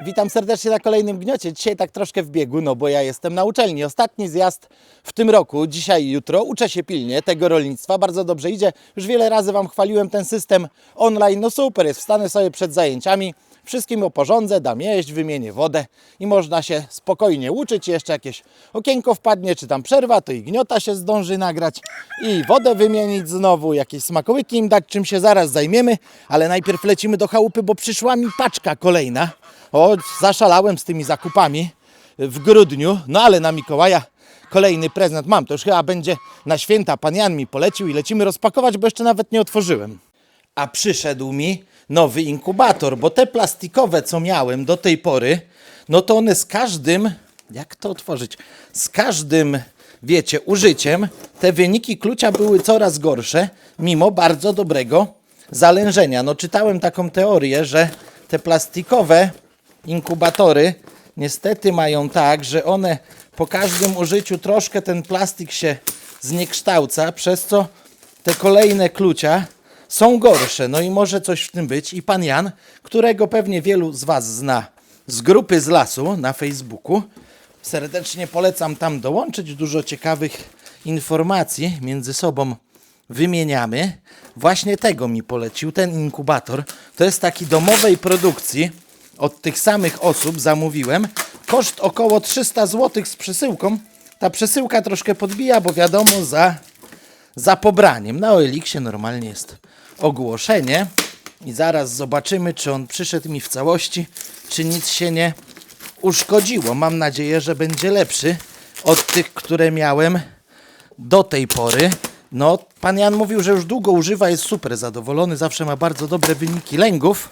Witam serdecznie na kolejnym gniocie. Dzisiaj tak troszkę w biegu, no bo ja jestem na uczelni. Ostatni zjazd w tym roku, dzisiaj i jutro. Uczę się pilnie tego rolnictwa, bardzo dobrze idzie. Już wiele razy Wam chwaliłem ten system online. No super jest, wstanę sobie przed zajęciami, wszystkim oporządzę, dam jeść, wymienię wodę i można się spokojnie uczyć. Jeszcze jakieś okienko wpadnie, czy tam przerwa, to i gniota się zdąży nagrać i wodę wymienić znowu, jakieś smakołyki im dać, czym się zaraz zajmiemy. Ale najpierw lecimy do chałupy, bo przyszła mi paczka kolejna. O, zaszalałem z tymi zakupami w grudniu, no ale na Mikołaja kolejny prezent mam. To już chyba będzie na święta. Pan Jan mi polecił i lecimy rozpakować, bo jeszcze nawet nie otworzyłem. A przyszedł mi nowy inkubator, bo te plastikowe, co miałem do tej pory, no to one z każdym, jak to otworzyć, z każdym, wiecie, użyciem te wyniki klucia były coraz gorsze, mimo bardzo dobrego zalężenia. No czytałem taką teorię, że te plastikowe inkubatory niestety mają tak, że one po każdym użyciu troszkę ten plastik się zniekształca, przez co te kolejne klucia są gorsze. No i może coś w tym być. I pan Jan, którego pewnie wielu z Was zna z grupy z lasu na Facebooku, serdecznie polecam tam dołączyć. Dużo ciekawych informacji między sobą wymieniamy. Właśnie tego mi polecił, ten inkubator. To jest taki domowej produkcji. Od tych samych osób zamówiłem. Koszt około 300 zł z przesyłką. Ta przesyłka troszkę podbija, bo wiadomo, za, za pobraniem. Na Oeliksie normalnie jest ogłoszenie. I zaraz zobaczymy, czy on przyszedł mi w całości, czy nic się nie uszkodziło. Mam nadzieję, że będzie lepszy od tych, które miałem do tej pory. No, pan Jan mówił, że już długo używa, jest super zadowolony, zawsze ma bardzo dobre wyniki lęgów.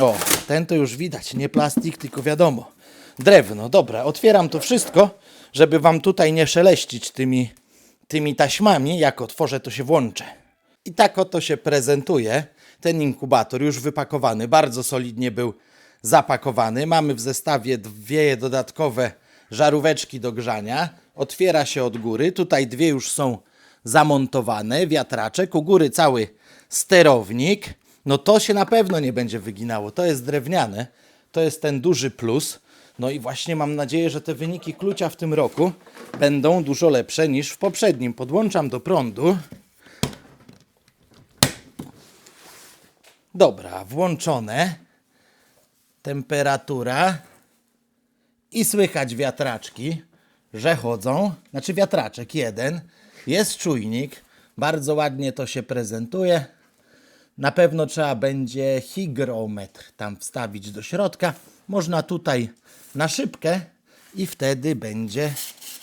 O, ten to już widać, nie plastik, tylko wiadomo, drewno. Dobra, otwieram to wszystko, żeby wam tutaj nie szeleścić tymi, tymi taśmami. Jak otworzę, to się włączę. I tak oto się prezentuje ten inkubator, już wypakowany, bardzo solidnie był zapakowany. Mamy w zestawie dwie dodatkowe żaróweczki do grzania. Otwiera się od góry, tutaj dwie już są zamontowane, wiatraczek, u góry cały sterownik. No to się na pewno nie będzie wyginało, to jest drewniane, to jest ten duży plus. No i właśnie mam nadzieję, że te wyniki klucia w tym roku będą dużo lepsze niż w poprzednim. Podłączam do prądu. Dobra, włączone. Temperatura. I słychać wiatraczki, że chodzą. Znaczy wiatraczek jeden. Jest czujnik. Bardzo ładnie to się prezentuje. Na pewno trzeba będzie hygrometr tam wstawić do środka. Można tutaj na szybkę i wtedy będzie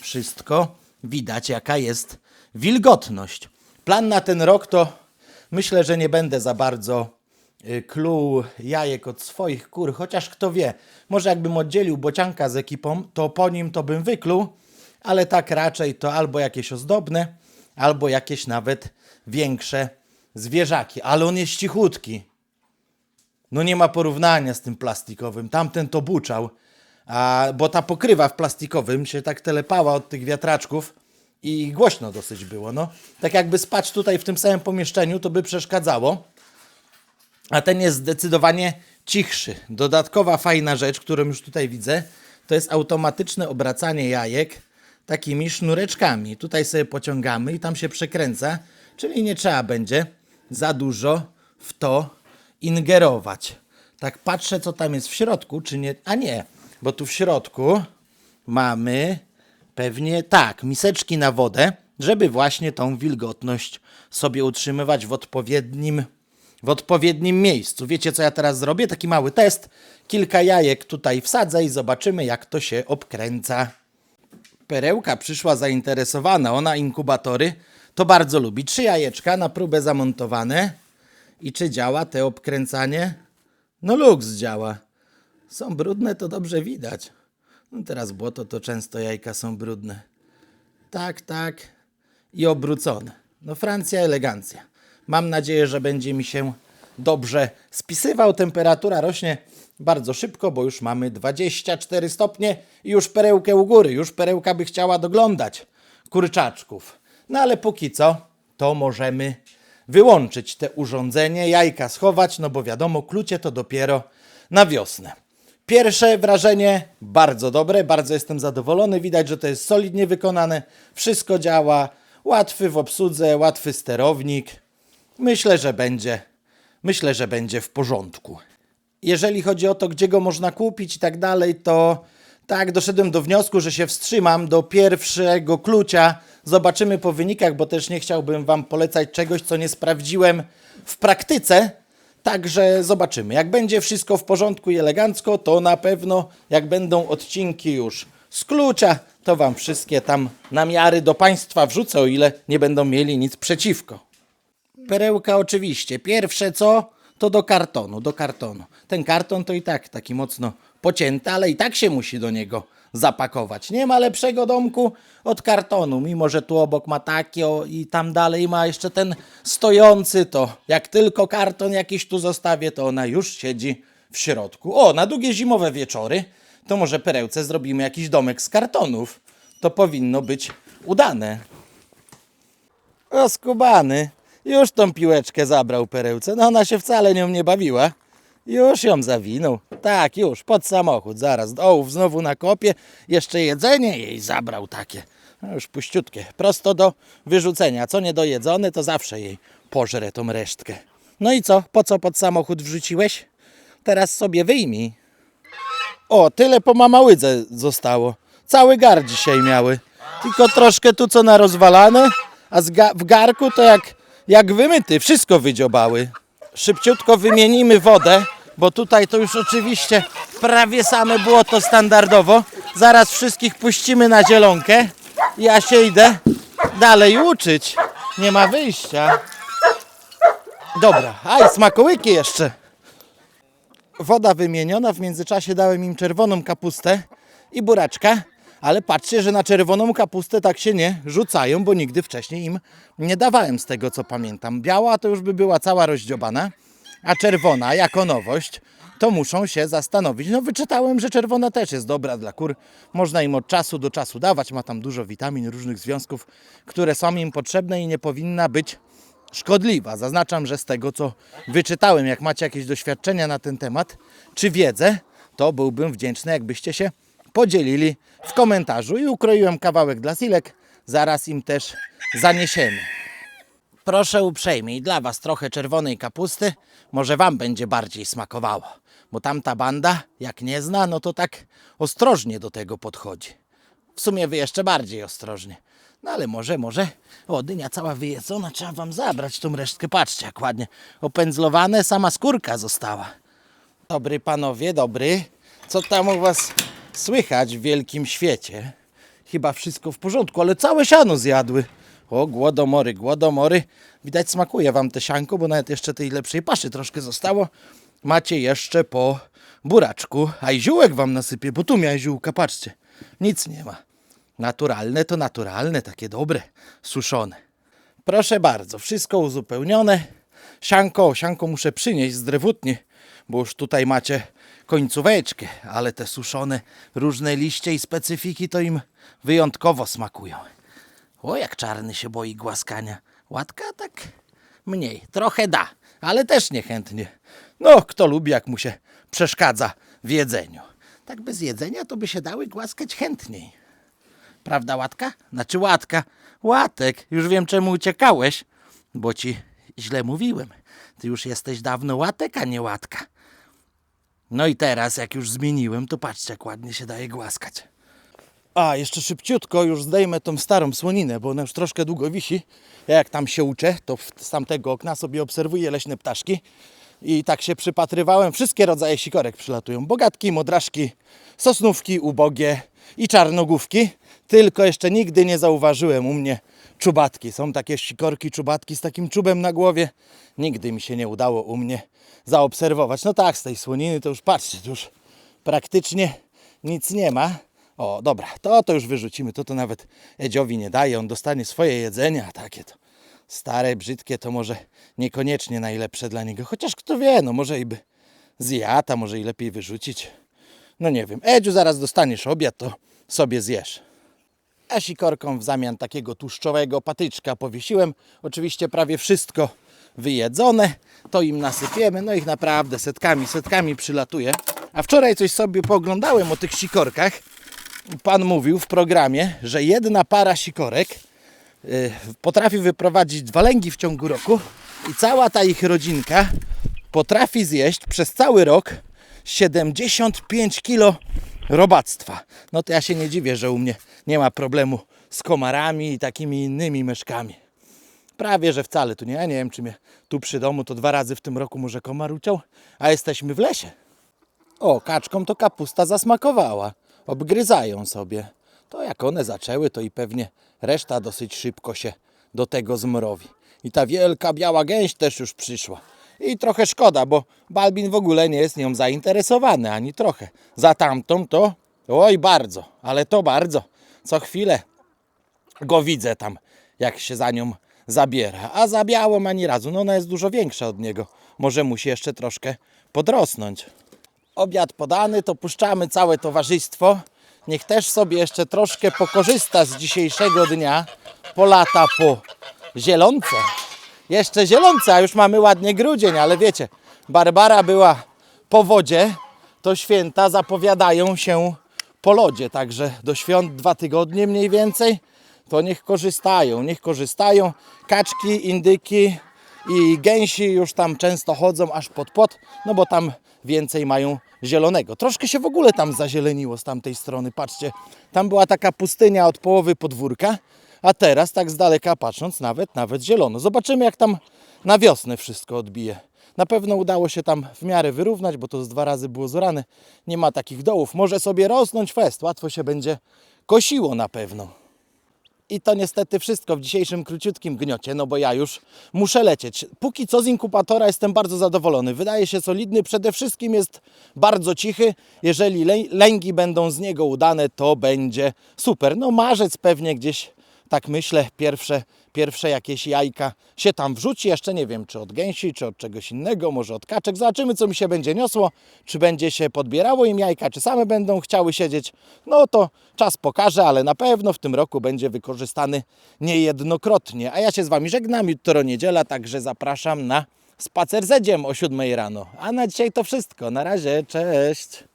wszystko widać, jaka jest wilgotność. Plan na ten rok to myślę, że nie będę za bardzo y, kluł jajek od swoich kur, chociaż kto wie, może jakbym oddzielił bocianka z ekipą, to po nim to bym wykluł, ale tak raczej to albo jakieś ozdobne, albo jakieś nawet większe zwierzaki, ale on jest cichutki. No nie ma porównania z tym plastikowym. Tamten to buczał, a, bo ta pokrywa w plastikowym się tak telepała od tych wiatraczków i głośno dosyć było. No. Tak jakby spać tutaj w tym samym pomieszczeniu, to by przeszkadzało. A ten jest zdecydowanie cichszy. Dodatkowa fajna rzecz, którą już tutaj widzę, to jest automatyczne obracanie jajek takimi sznureczkami. Tutaj sobie pociągamy i tam się przekręca, czyli nie trzeba będzie za dużo w to ingerować. Tak patrzę, co tam jest w środku, czy nie. A nie, bo tu w środku mamy pewnie tak, miseczki na wodę, żeby właśnie tą wilgotność sobie utrzymywać w odpowiednim, w odpowiednim miejscu. Wiecie, co ja teraz zrobię? Taki mały test. Kilka jajek tutaj wsadzę i zobaczymy, jak to się obkręca. Perełka przyszła zainteresowana, ona inkubatory to bardzo lubi. Trzy jajeczka na próbę zamontowane. I czy działa te obkręcanie? No luks działa. Są brudne, to dobrze widać. No teraz błoto, to często jajka są brudne. Tak, tak. I obrócone. No Francja, elegancja. Mam nadzieję, że będzie mi się dobrze spisywał. Temperatura rośnie bardzo szybko, bo już mamy 24 stopnie i już perełkę u góry. Już perełka by chciała doglądać kurczaczków. No ale póki co, to możemy wyłączyć te urządzenie, jajka schować, no bo wiadomo, klucie to dopiero na wiosnę. Pierwsze wrażenie bardzo dobre, bardzo jestem zadowolony. Widać, że to jest solidnie wykonane. Wszystko działa. Łatwy w obsłudze, łatwy sterownik. Myślę, że będzie. Myślę, że będzie w porządku. Jeżeli chodzi o to, gdzie go można kupić i tak dalej, to tak, doszedłem do wniosku, że się wstrzymam do pierwszego klucia. Zobaczymy po wynikach, bo też nie chciałbym Wam polecać czegoś, co nie sprawdziłem w praktyce. Także zobaczymy. Jak będzie wszystko w porządku i elegancko, to na pewno jak będą odcinki już z klucza, to Wam wszystkie tam namiary do Państwa wrzucę, o ile nie będą mieli nic przeciwko. Perełka oczywiście. Pierwsze co, to do kartonu, do kartonu. Ten karton to i tak taki mocno pocięty, ale i tak się musi do niego zapakować. Nie ma lepszego domku od kartonu, mimo że tu obok ma taki o, i tam dalej ma jeszcze ten stojący, to jak tylko karton jakiś tu zostawię, to ona już siedzi w środku. O, na długie zimowe wieczory, to może perełce zrobimy jakiś domek z kartonów. To powinno być udane. O, skubany. Już tą piłeczkę zabrał perełce. No ona się wcale nią nie bawiła. Już ją zawinął. Tak, już, pod samochód, zaraz. Ołów znowu na kopie. Jeszcze jedzenie jej zabrał takie. No już puściutkie. Prosto do wyrzucenia. Co niedojedzone, to zawsze jej pożre tą resztkę. No i co? Po co pod samochód wrzuciłeś? Teraz sobie wyjmij. O, tyle po mamałydze zostało. Cały gar dzisiaj miały. Tylko troszkę tu co na rozwalane, a ga- w garku to jak, jak wymyty, wszystko wydziobały. Szybciutko wymienimy wodę, bo tutaj to już oczywiście prawie same błoto standardowo. Zaraz wszystkich puścimy na zielonkę. Ja się idę dalej uczyć. Nie ma wyjścia. Dobra, a i smakołyki jeszcze woda wymieniona, w międzyczasie dałem im czerwoną kapustę i buraczka, ale patrzcie, że na czerwoną kapustę tak się nie rzucają, bo nigdy wcześniej im nie dawałem z tego co pamiętam. Biała to już by była cała rozdziobana, a czerwona jako nowość to muszą się zastanowić. No wyczytałem, że czerwona też jest dobra dla kur. Można im od czasu do czasu dawać, ma tam dużo witamin, różnych związków, które są im potrzebne i nie powinna być szkodliwa. Zaznaczam, że z tego co wyczytałem, jak macie jakieś doświadczenia na ten temat, czy wiedzę, to byłbym wdzięczny, jakbyście się podzielili w komentarzu. I ukroiłem kawałek dla silek, zaraz im też zaniesiemy. Proszę uprzejmie dla Was trochę czerwonej kapusty, może Wam będzie bardziej smakowało, bo tamta banda, jak nie zna, no to tak ostrożnie do tego podchodzi. W sumie wy jeszcze bardziej ostrożnie. No ale może, może. O, dynia cała wyjedzona, trzeba wam zabrać tą resztkę. Patrzcie, jak ładnie opędzlowane, sama skórka została. Dobry panowie, dobry. Co tam u was słychać w wielkim świecie? Chyba wszystko w porządku, ale całe siano zjadły. O, głodomory, głodomory. Widać smakuje wam te sianko, bo nawet jeszcze tej lepszej paszy troszkę zostało. Macie jeszcze po buraczku, a i ziółek wam nasypię, bo tu miałem ziółka, patrzcie. Nic nie ma. Naturalne to naturalne, takie dobre, suszone. Proszę bardzo, wszystko uzupełnione. Sianko, sianko muszę przynieść z drewutni, bo już tutaj macie końcóweczkę, ale te suszone różne liście i specyfiki to im wyjątkowo smakują. O, jak czarny się boi głaskania. Łatka tak mniej, trochę da, ale też niechętnie. No, kto lubi, jak mu się przeszkadza w jedzeniu. Tak bez jedzenia to by się dały głaskać chętniej. Prawda, Łatka? Znaczy Łatka. Łatek, już wiem czemu uciekałeś, bo ci źle mówiłem. Ty już jesteś dawno Łatek, a nie Łatka. No i teraz, jak już zmieniłem, to patrzcie, jak ładnie się daje głaskać. A, jeszcze szybciutko już zdejmę tą starą słoninę, bo ona już troszkę długo wisi. Ja jak tam się uczę, to z tamtego okna sobie obserwuję leśne ptaszki. I tak się przypatrywałem, wszystkie rodzaje sikorek przylatują. Bogatki, modraszki, sosnówki, ubogie i czarnogłówki. Tylko jeszcze nigdy nie zauważyłem u mnie czubatki. Są takie sikorki, czubatki z takim czubem na głowie. Nigdy mi się nie udało u mnie zaobserwować. No tak, z tej słoniny to już patrzcie, to już praktycznie nic nie ma. O, dobra, to to już wyrzucimy. To to nawet Edziowi nie daje. On dostanie swoje jedzenie, a takie to stare, brzydkie to może niekoniecznie najlepsze dla niego. Chociaż kto wie, no może i by zjadł, a może i lepiej wyrzucić. No nie wiem. Edziu, zaraz dostaniesz obiad, to sobie zjesz. A sikorką w zamian takiego tłuszczowego patyczka powiesiłem. Oczywiście prawie wszystko wyjedzone. To im nasypiemy. No ich naprawdę setkami, setkami przylatuje. A wczoraj coś sobie pooglądałem o tych sikorkach. Pan mówił w programie, że jedna para sikorek y, potrafi wyprowadzić dwa lęgi w ciągu roku i cała ta ich rodzinka potrafi zjeść przez cały rok 75 kilo robactwa. No to ja się nie dziwię, że u mnie nie ma problemu z komarami i takimi innymi myszkami. Prawie, że wcale tu nie. Ja nie wiem, czy mnie tu przy domu to dwa razy w tym roku może komar uciął, a jesteśmy w lesie. O, kaczkom to kapusta zasmakowała. Obgryzają sobie. To jak one zaczęły, to i pewnie reszta dosyć szybko się do tego zmrowi. I ta wielka biała gęś też już przyszła. I trochę szkoda, bo Balbin w ogóle nie jest nią zainteresowany, ani trochę. Za tamtą to, oj bardzo, ale to bardzo. Co chwilę go widzę tam, jak się za nią zabiera. A za białą ani razu, no ona jest dużo większa od niego. Może musi jeszcze troszkę podrosnąć. Obiad podany, to puszczamy całe towarzystwo. Niech też sobie jeszcze troszkę pokorzysta z dzisiejszego dnia. Po lata po zielonce. Jeszcze zielonce, a już mamy ładnie grudzień, ale wiecie, Barbara była po wodzie, to święta zapowiadają się po lodzie, także do świąt dwa tygodnie mniej więcej, to niech korzystają, niech korzystają. Kaczki, indyki i gęsi już tam często chodzą aż pod pot, no bo tam więcej mają zielonego. Troszkę się w ogóle tam zazieleniło z tamtej strony, patrzcie, tam była taka pustynia od połowy podwórka, a teraz tak z daleka patrząc nawet, nawet zielono. Zobaczymy jak tam na wiosnę wszystko odbije. Na pewno udało się tam w miarę wyrównać, bo to z dwa razy było zorane. Nie ma takich dołów. Może sobie rosnąć fest. Łatwo się będzie kosiło na pewno. I to niestety wszystko w dzisiejszym króciutkim gniocie, no bo ja już muszę lecieć. Póki co z inkubatora jestem bardzo zadowolony. Wydaje się solidny, przede wszystkim jest bardzo cichy. Jeżeli lę- lęgi będą z niego udane, to będzie super. No marzec pewnie gdzieś, tak myślę, pierwsze, pierwsze jakieś jajka się tam wrzuci. Jeszcze nie wiem, czy od gęsi, czy od czegoś innego, może od kaczek. Zobaczymy, co mi się będzie niosło. Czy będzie się podbierało im jajka, czy same będą chciały siedzieć. No to czas pokaże, ale na pewno w tym roku będzie wykorzystany niejednokrotnie. A ja się z Wami żegnam. Jutro niedziela, także zapraszam na spacer z Edziem o 7 rano. A na dzisiaj to wszystko. Na razie, cześć.